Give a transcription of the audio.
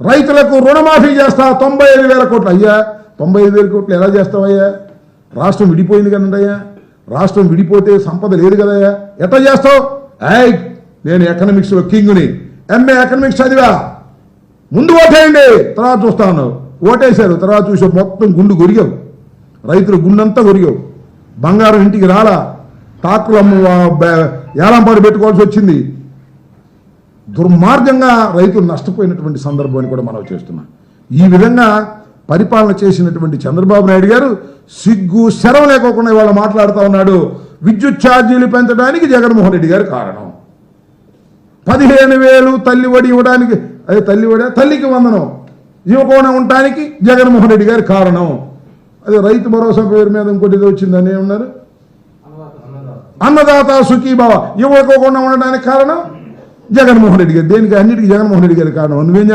రైతులకు రుణమాఫీ చేస్తా తొంభై ఐదు వేల కోట్లు. అయ్యా తొంభై ఐదు వేల కోట్లు ఎలా చేస్తావయ్యా? రాష్ట్రం విడిపోయింది కదండి అయ్యా రాష్ట్రం విడిపోతే సంపద లేదు కదయ్యా. ఎట్లా చేస్తావు? ఏయ్ నేను ఎకనామిక్స్లో కింగ్ని ఎంఏ ఎకనామిక్స్ చదివా. ముందు ఓటేయండి తర్వాత చూస్తాను. ఓటేశారు తర్వాత చూసావు మొత్తం గుండు గొరిగావు. రైతులు గుండంతా గొరిగావు. బంగారం ఇంటికి రాలా. టాకులు ఏలంపాడు పెట్టుకోవాల్సి వచ్చింది. దుర్మార్గంగా రైతులు నష్టపోయినటువంటి సందర్భాన్ని కూడా మనం చేస్తున్నాం. ఈ విధంగా పరిపాలన చేసినటువంటి చంద్రబాబు నాయుడు గారు సిగ్గు శరం లేకోకుండా ఇవాళ మాట్లాడుతూ ఉన్నాడు. విద్యుత్ ఛార్జీలు పెంచడానికి జగన్మోహన్ రెడ్డి గారు కారణం. పదిహేను వేలు తల్లి వడి ఇవ్వడానికి అదే తల్లి వడి తల్లికి వందనం. ఇవ్వకుండా ఉండటానికి జగన్మోహన్ రెడ్డి గారి కారణం. అదే రైతు భరోసా పేరు మీద ఇంకోటి వచ్చిందని ఏమన్నారు? అన్నదాత సుఖీభావ. ఇవ్వకోకుండా ఉండడానికి కారణం? జగన్మోహన్ రెడ్డి గారు. దేనికి అన్నిటికీ జగన్మోహన్ రెడ్డి గారి కారణం? నువ్వేం